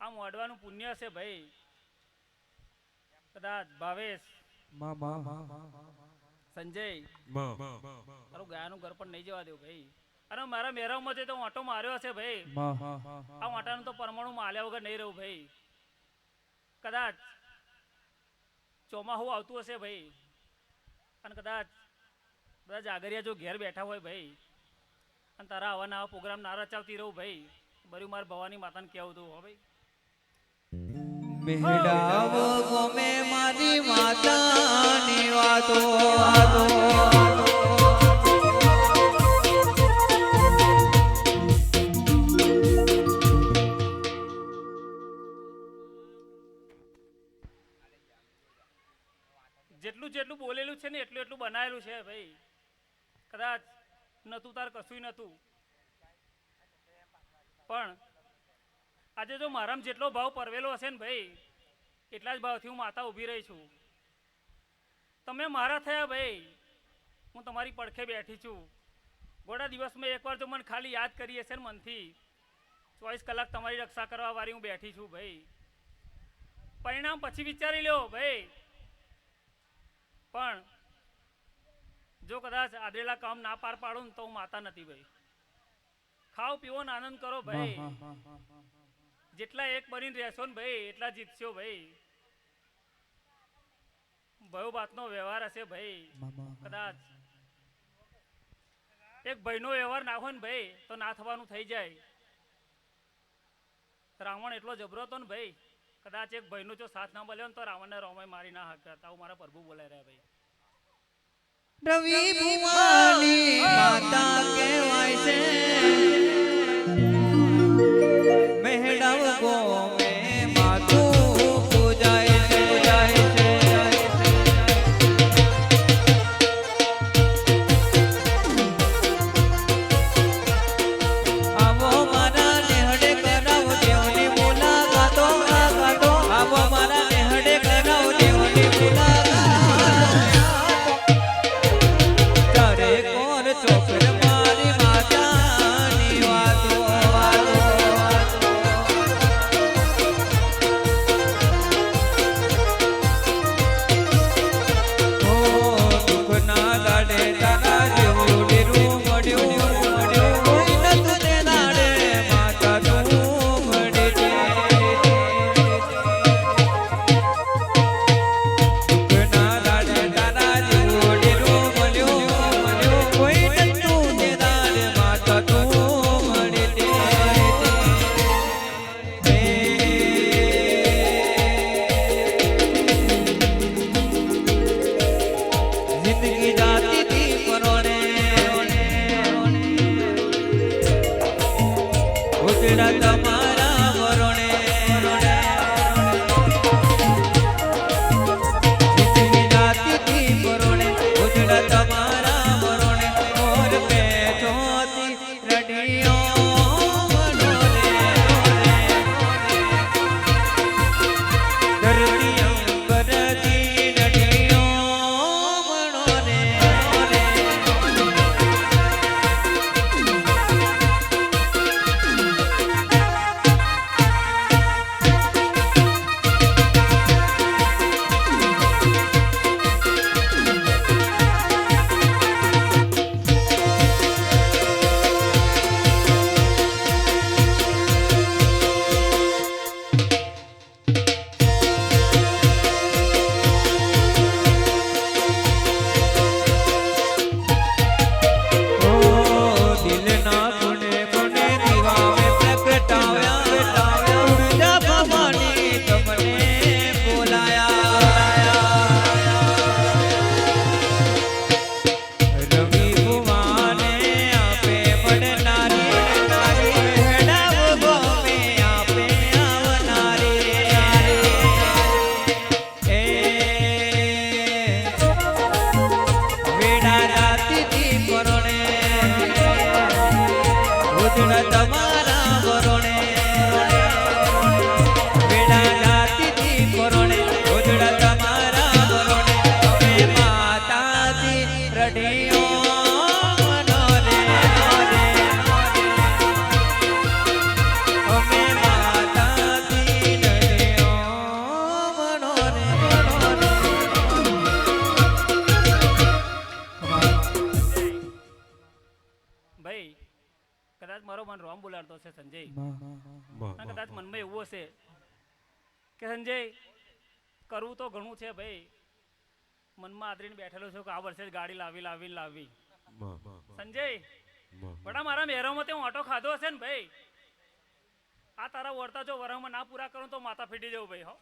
આ મોડવાનું પુણ્ય છે ભાઈ. કદાચ ભાવેશ સંજય તારું ગાયનું ઘર પણ નહીં જવા દેવું ભાઈ. અરે મારા મેરાવમાં જે તો ઓટો માર્યો હશે ભાઈ. આ ઓટાનું તો પરમાણુ માલ્યા વગર નહીં રહ્યું ભાઈ. કદાચ ચોમાહું આવતું હશે ભાઈ. અને કદાચ બધા જાગરિયા જો ઘેર બેઠા હોય ભાઈ. અને તારા આવા નવા પ્રોગ્રામ ના રચાવતી રહું ભાઈ. બરું મારે ભવાની માતાને કેવું તું હો ભાઈ? મેડાવ ગમે મારી માતાની વાતો. વાતો જેટલું જેટલું બોલેલું છે ને એટલું એટલું બનાવેલું છે ભાઈ. કદાચ નતું તાર કશું નતું પણ આજે જો મારામાં જેટલો ભાવ પરવેલો હશે ને ભાઈ, એટલા જ ભાવથી હું માતા ઊભી રહી છું. તમે મારા થયા ભાઈ, હું તમારી પડખે બેઠી છું. ગોડા દિવસમાં એકવાર જો મને ખાલી યાદ કરી હશે ને મનથી, ચોવીસ કલાક તમારી રક્ષા કરવા વાળી હું બેઠી છું ભાઈ. પરિણામ પછી વિચારી લો ભાઈ. પણ જો કદાચ આદરેલા કામ ના પાર પાડું ને તો હું માતા નથી ભાઈ. ખાઓ પીવો ને આનંદ કરો ભાઈ. જેટલા એક બનીને રહેશો ને ભાઈ એટલા જીતશો ભાઈ. ભયો બાતનો વ્યવહાર હશે ભાઈ કદાચ. એક ભાઈનો વ્યવહાર ના હોય ને ભાઈ તો ના થવાનું થઈ જાય. રાવણ એટલો જબરો હતો ને ભાઈ કદાચ એક ભાઈનો જો સાથ ના મળ્યો ને તો રાવણને રોમાય મારી ના હક. કરતા આવું મારા પ્રભુ બોલાઈ રહ્યા ભાઈ. રવિ ભુવાની માતા કહેવાય છે. મેહડાવ ગોમે. મનમાં આદરીને બેઠેલો છું કે આ વર્ષે જ ગાડી લાવી લાવી લાવી. સંજય બડા મારા મેરોમાં તે ઓટો ખાધો હશે ને ભાઈ? આ તારા વર્તા જો વરામાં ના પૂરા કરો તો માથા ફીટી જવું ભાઈ હો.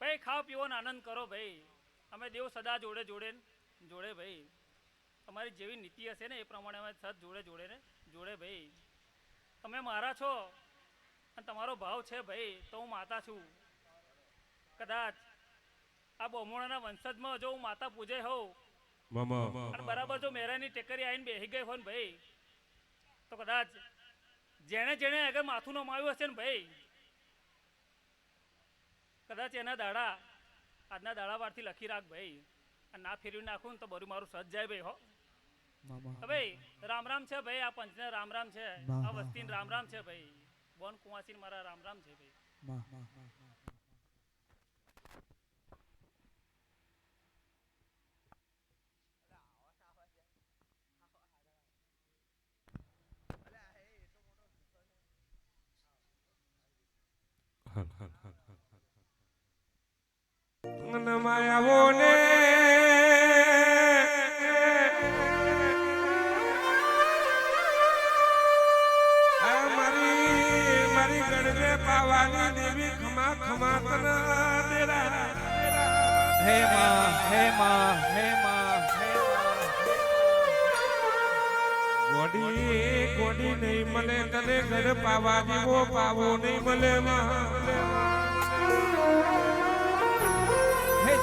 ભાઈ ખાઓ પીવો ને આનંદ કરો ભાઈ. અમે દેવ સદા જોડે જોડે જોડે ભાઈ. તમારી જેવી નીતિ હશે ને એ પ્રમાણે અમે સદ જોડે જોડે ને જોડે ભાઈ. તમે મારા છો અને તમારો ભાવ છે ભાઈ તો હું માતા છું. કદાચ આ બમોણાના વંશજમાં જો હું માતા પૂજે હોઉં અને બરાબર જો મેરાની ટેકરી આવીને બેસી ગઈ હોય ને ભાઈ તો કદાચ જેણે જેણે આગળ માથું નમાવ્યું હશે ને ભાઈ કદાચ એના દાડા આજના દાડા વારથી લખી રાખ ભાઈ અને ના ફેરવી નાખું ને તો બધું મારું સજ જાય ભાઈ હો. ભાઈ રામ રામ છે ભાઈ આ પંચને રામ રામ છે આ વસ્તીને રામ રામ છે ભાઈ બોન કુવાસીને મારા રામ રામ છે ભાઈ.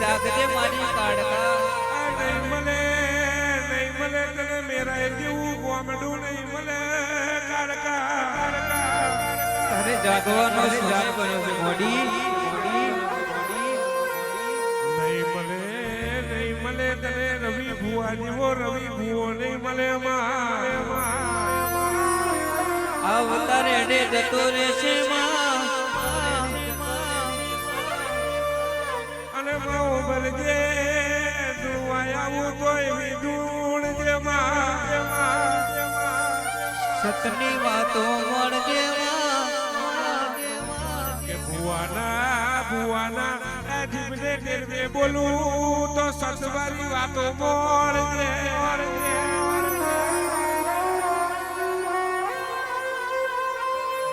જાગજે મારી કાળકા. નહીં મળે નહીં મળે તને મેરા જેવું ગોમડું નહીં મળે કાળકા. તારે જાગવાનો જાગ બન્યો છે મોડી. નહીં મળે નહીં મળે તને રવિ ભુવા જેવો રવિ ભુવો નહીં મળે માં અવતાર એડે જતો રહેશે માં. અને માઉ બલજે ધુવાય આવું તોય વિધુણ જે માં સતની વાતો મળજે કે ભુવાના ભુવાના જીભને ટેરવે બોલું તો સસવારી વાતો મળજે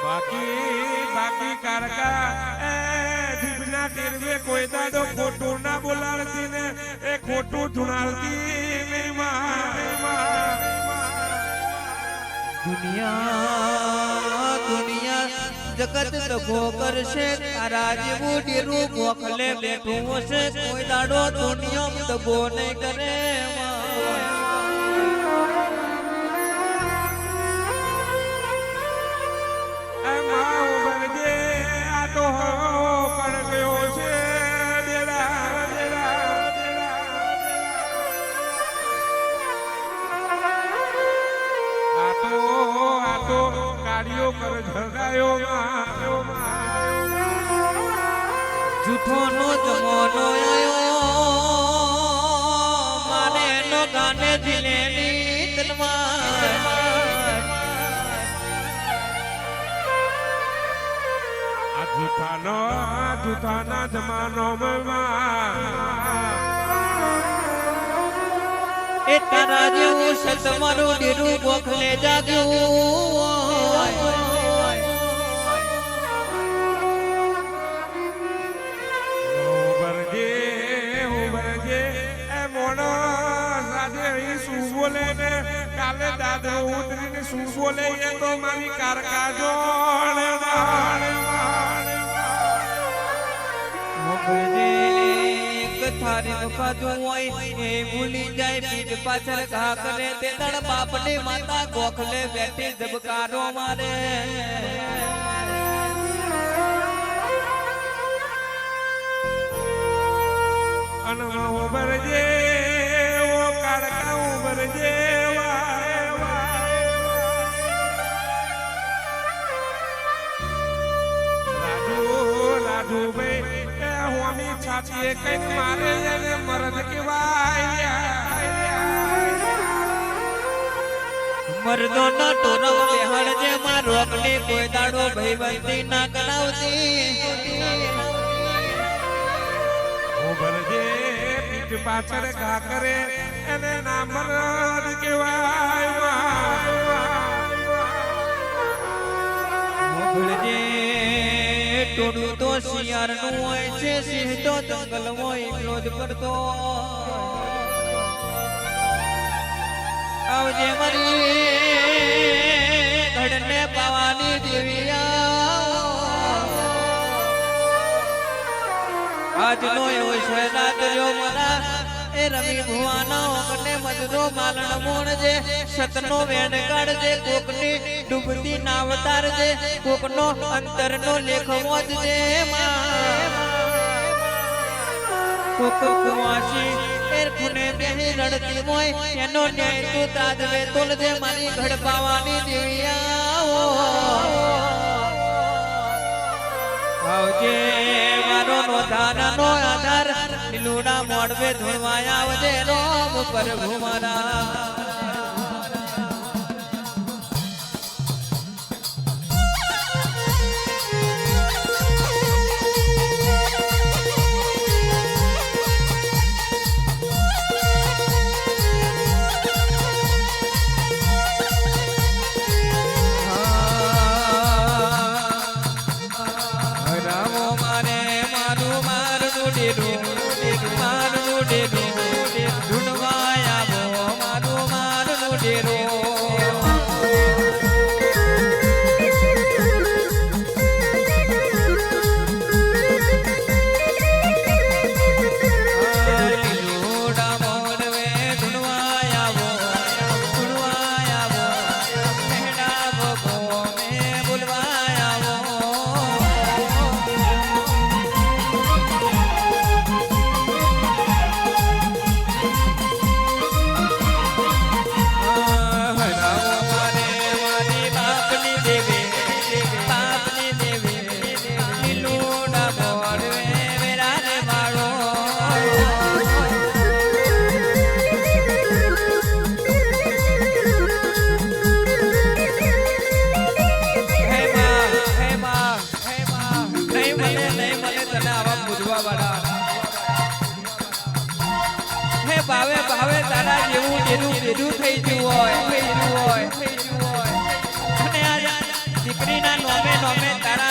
બાકી બાકી કારકા જીભના ટેરવે કોઈ દાડો ખોટું ના બોલાડતી ને એ ખોટું ધુણાલતી નહીં. દુનિયા દુનિયા, જગત દભો કરશે, તારા જેવું ડેરું મોકલે બેઠું હશે, કોઈ દાડો દુનિયા દભો નહીં કરે બોલે ને કાલે દાદરો ઉતરીને શું બોલે એ તો મારી કારકા માણ, થારી મુખાતું હોય એ ભૂલી જાય પીઠ પાછળ ઘા કરે તે દળ બાપને માતા ગોખલે બેઠી ધબકારો મારે. અને ઉભરજે છાતીએ કંઈક મારે એને મરદ મરદો નો ટોરમ બેહડ જે માં કોઈ દાડો ભઈબંધી ના કરાવતી. ભરજે પીઠ પાછળ ઘા કરે એને ના મરદ કહેવાય. ટોડું તો શિયારનું હોય છે સિંહ તો જંગલ હોય એટલો જ કરતો આવજે મરી ઘડને પાવાની દેવિયા. આજનો એવો છે રાત્ર્યો મરા એ રવિ ભુવાનો ઓગને મજરો માલણ મોણ જે સતનો વેણ કાઢજે કોકની ડૂબતી નાવ તારજે કોકનો અંતરનો લેખ વાંચજે જે કોક કુવાસી ખૂને બેહી રડતી હોય, એનો ન્યાય તું તાજવે તોલજે મારી ઘડ પાવાની દેવિયા આવજે મારો નો ધારાનો આધાર લીલુડા મોડવે ધોળવાયા આવજે રોમ પ્રભુ મારા.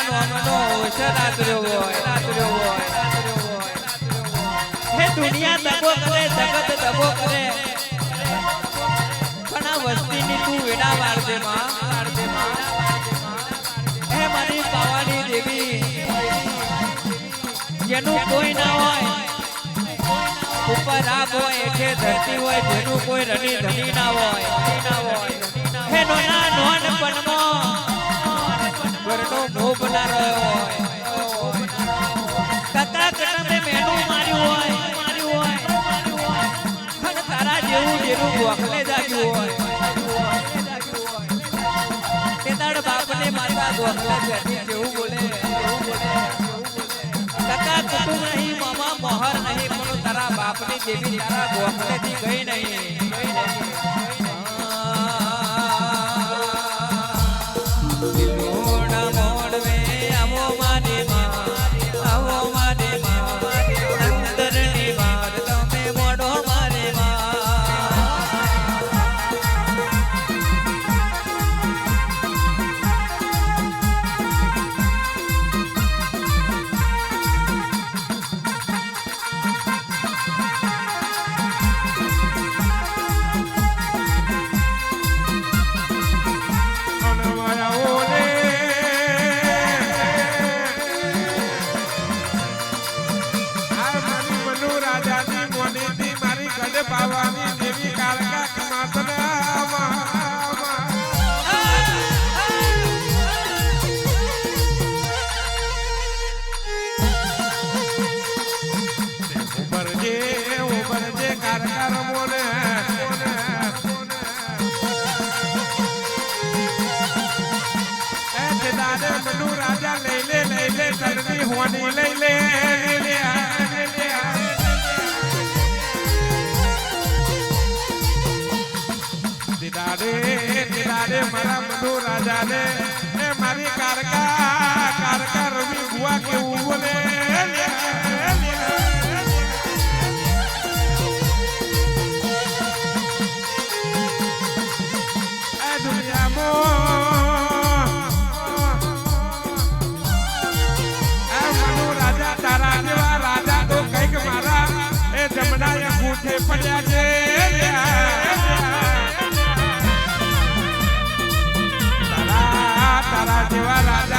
તારા નોમનો હોય આદર્યો હોય હે દુનિયા દબો કરે જગત દબો કરે પણ આ વસ્તીની તું વેડા વાળજે માં હે મારી પાવાની દેવી જેનું કોઈ ના હોય ઉપર આગ હોય એઠે ધરતી હોય જેનું કોઈ રણી ધણી ના હોય ના હોય હે નોના નોન પનમો ઘરનો મોહ ના રહ્યો હોય. કાકા કટમે મેનું માર્યું હોય. માર્યું હોય ખણ તારા જેવું જેવું ગોખલે જાગ્યું હોય. બાપને માતા ગોખલે બોલે જેવું બોલે. કાકા કુટુંબ નહીં, મામા મોહર નહીં, પણ તારા બાપની જેવી તારા ગોખલેથી ગઈ નહીં ગઈ નહીં.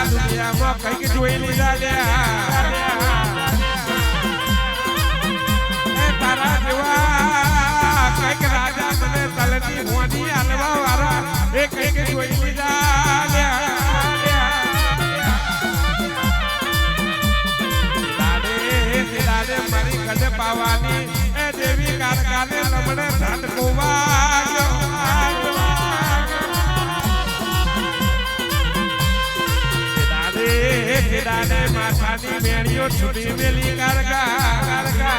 જોઈ લીધા કંઈક જોઈ લીધા પાવાની એ દેવી કારકાને લમણે ધન કોવાયો દાડે માથાની મેળીઓ છૂટી મેલી કારગા કારગા.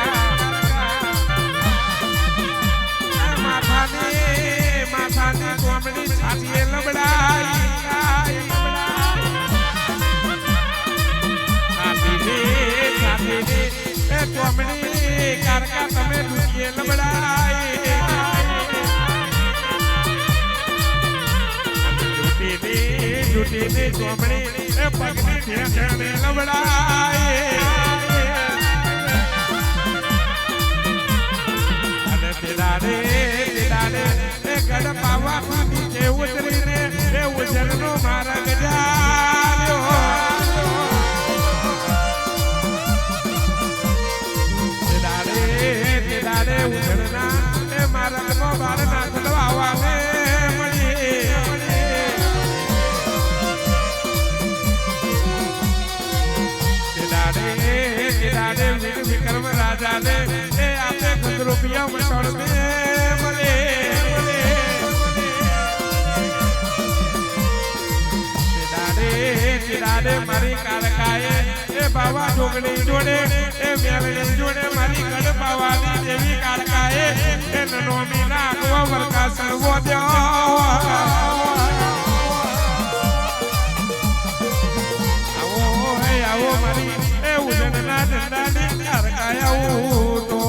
માથાની માથાની કોમડી છાતીએ લબડાઈ છાતીની છાતીની કોમડી કારકા તમે દુખીએ લબડાઈ. જૂટીની ચોમડી એ પગની ઠેઠણે લબડાય અને તેડાને તેડાને એ ગઢ પાવા માર્ગ જાયો. રૂપિયા મટણ મળે મારી કારકાએ, એ બાવા ઢોકળી જોડે, એ મેળણી જોડે મારી ગઢ પાવાની દેવી કારકાએ, એ નનોમી ના આગવા વરકા સર્વો દેવા આવો હે મારી, એ ઉજળના ઝંડાની કારકાય આવું તો.